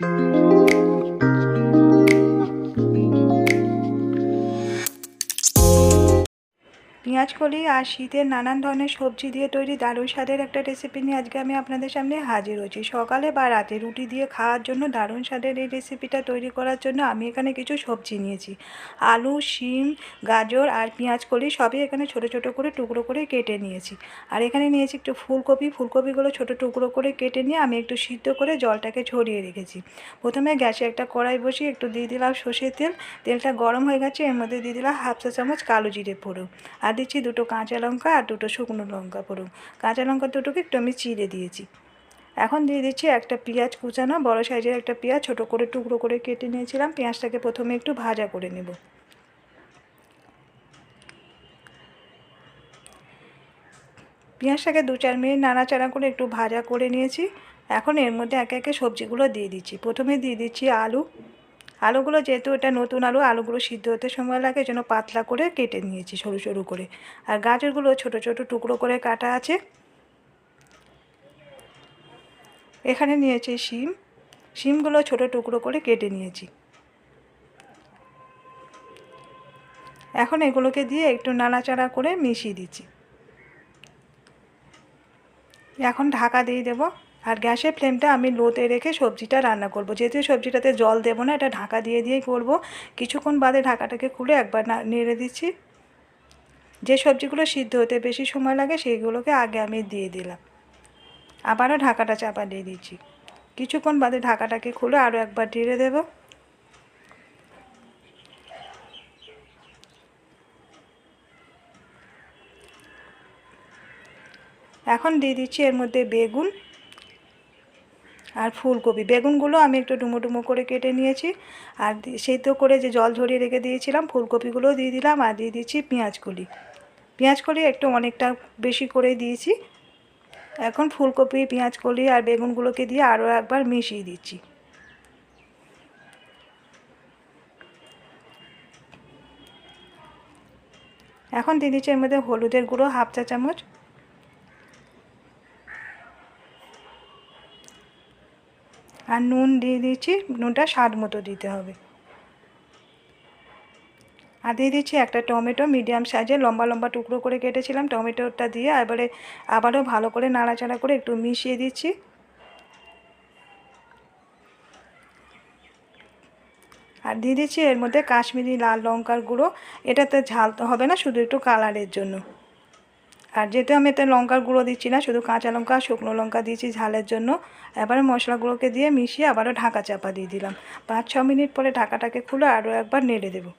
you. পেঁয়াজ, কলি আর শীতের নানান ধরনের সবজি দিয়ে তৈরি দারুণ স্বাদের একটা রেসিপি নিয়ে আজকে আমি আপনাদের সামনে হাজির হয়েছি। সকালে বা রাতে রুটি দিয়ে খাওয়ার জন্য দারুণ স্বাদের এই রেসিপিটা তৈরি করার জন্য আমি এখানে কিছু সবজি নিয়েছি। আলু, শিম, গাজর আর পেঁয়াজ, কলি সবই এখানে ছোট ছোট করে টুকরো করে কেটে নিয়েছি। আর এখানে নিয়েছি একটু ফুলকপি। ফুলকপিগুলো ছোট টুকরো করে কেটে নিয়ে আমি একটু সিদ্ধ করে জলটাকে ছড়িয়ে রেখেছি। প্রথমে গ্যাসে একটা কড়াই বসিয়ে একটু দিয়ে দিলাম সর্ষের তেল। তেলটা গরম হয়ে গেছে, এর মধ্যে দিয়ে দিলাম হাফ চা চামচ কালো জিরে ফোড়ন। আর দিচ্ছি দুটো কাঁচা লঙ্কা আর দুটো শুকনো লঙ্কা ফোড়ন কাঁচা লঙ্কা দুটোকে একটু আমি চিড়ে দিয়েছি। এখন দিয়ে দিচ্ছি একটা পেঁয়াজ কুচানো, বড় সাইজের একটা পেঁয়াজ, ছোট করে টুকরো করে কেটে নিয়েছিলাম। পেঁয়াজটাকে প্রথমে একটু ভাজা করে নেব। পেঁয়াজটাকে দু চার মিনিট নাড়াচাড়া করে একটু ভাজা করে নিয়েছি। এখন এর মধ্যে একে একে সবজিগুলো দিয়ে দিচ্ছি। প্রথমে দিয়ে দিচ্ছি আলু আলুগুলো যেহেতু এটা নতুন আলু, আলুগুলো সিদ্ধ হতে সময় লাগে যেন পাতলা করে কেটে নিয়েছি সরু সরু করে। আর গাজরগুলো ছোট ছোট টুকরো করে কাটা আছে। এখানে নিয়েছি শিম। শিমগুলো ছোট টুকরো করে কেটে নিয়েছি। এখন এগুলোকে দিয়ে একটু নাড়াচাড়া করে মিশিয়ে দিচ্ছি। এখন ঢাকা দিয়ে দেবো। আর গ্যাসের ফ্লেমটা আমি লোতে রেখে সবজিটা রান্না করব। যেহেতু সবজিটাতে জল দেবো না, এটা ঢাকা দিয়ে দিয়েই করব। কিছুক্ষণ বাদে ঢাকাটাকে খুলে একবার নেড়ে দিচ্ছি। যে সবজিগুলো সিদ্ধ হতে বেশি সময় লাগে, সেইগুলোকে আগে আমি দিয়ে দিলাম। আবারও ঢাকাটা চাপা দিয়ে দিচ্ছি। কিছুক্ষণ বাদে ঢাকাটাকে খুলে আরও একবার ঢেড়ে দেবো। এখন দিয়ে দিচ্ছি এর মধ্যে বেগুন। আর ফুলকপি। বেগুনগুলো আমি একটু ডুমো ডুমো করে কেটে নিয়েছি। আর সেদ্ধ করে যে জল ঝরিয়ে রেখে দিয়েছিলাম, ফুলকপিগুলোও দিয়ে দিলাম আর দিয়ে দিচ্ছি পেঁয়াজকলি পেঁয়াজকলি একটু অনেকটা বেশি করে দিয়েছি। এখন ফুলকপি পেঁয়াজকলি আর বেগুনগুলোকে দিয়ে আরও একবার মিশিয়ে দিচ্ছি। এখন দিয়ে দিচ্ছি এর মধ্যে হলুদের গুঁড়ো, হাফ চা চামচ। আর নুন দিয়ে দিচ্ছি, নুনটা স্বাদ মতো দিতে হবে। আর দিয়ে দিচ্ছি একটা টমেটো, মিডিয়াম সাইজে লম্বা লম্বা টুকরো করে কেটেছিলাম, টমেটোটা দিয়ে এবারে আবারও ভালো করে নাড়াচাড়া করে একটু মিশিয়ে দিচ্ছি। আর দিয়ে দিচ্ছি এর মধ্যে কাশ্মীরি লাল লঙ্কার গুঁড়ো, এটাতে ঝাল তো হবে না, শুধু একটু কালারের জন্য। আর যেহেতু আমি এতে লঙ্কার গুঁড়ো দিচ্ছি না, শুধু কাঁচা লঙ্কা, শুকনো লঙ্কা দিয়েছি ঝালের জন্য। এবারে মশলাগুলোকে দিয়ে মিশিয়ে আবারও ঢাকা চাপা দিয়ে দিলাম। পাঁচ ছ মিনিট পরে ঢাকাটাকে খুলে আরও একবার নেড়ে দেবো।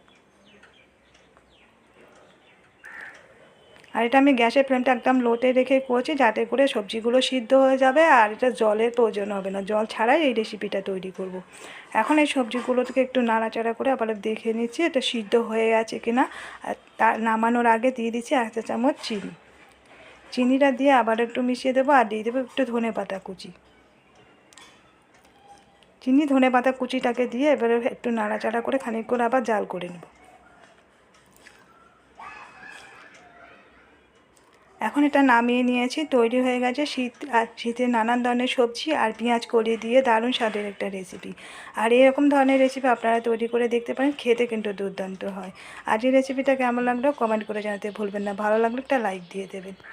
আর এটা আমি গ্যাসের ফ্লেমটা একদম লোতে রেখে করছি যাতে করে সবজিগুলো সিদ্ধ হয়ে যাবে আর এটা জলের প্রয়োজন হবে না। জল ছাড়াই এই রেসিপিটা তৈরি করব। এখন এই সবজিগুলোকে একটু নাড়াচাড়া করে আবার দেখে নিচ্ছি এটা সিদ্ধ হয়ে গেছে কিনা। আর নামানোর আগে দিয়ে দিচ্ছি এক চা চামচ চিনি। চিনিটা দিয়ে আবার একটু মিশিয়ে দেবো আর দিয়ে দেবো একটু ধনে পাতা কুচি। চিনি, ধনে পাতা কুচিটাকে দিয়ে এবারে একটু নাড়াচাড়া করে খানিক করে আবার জাল করে নেব। এখন এটা নামিয়ে নিয়েছি, তৈরি হয়ে গেছে শীত, আর শীতের নানান ধরনের সবজি আর পেঁয়াজ কলিয়ে দিয়ে দারুণ স্বাদের একটা রেসিপি আর এরকম ধরনের রেসিপি আপনারা তৈরি করে দেখতে পারেন, খেতে কিন্তু দুর্দান্ত হয়। আর এই রেসিপিটা কেমন লাগল কমেন্ট করে জানাতে ভুলবেন না। ভালো লাগলে একটা লাইক দিয়ে দেবেন।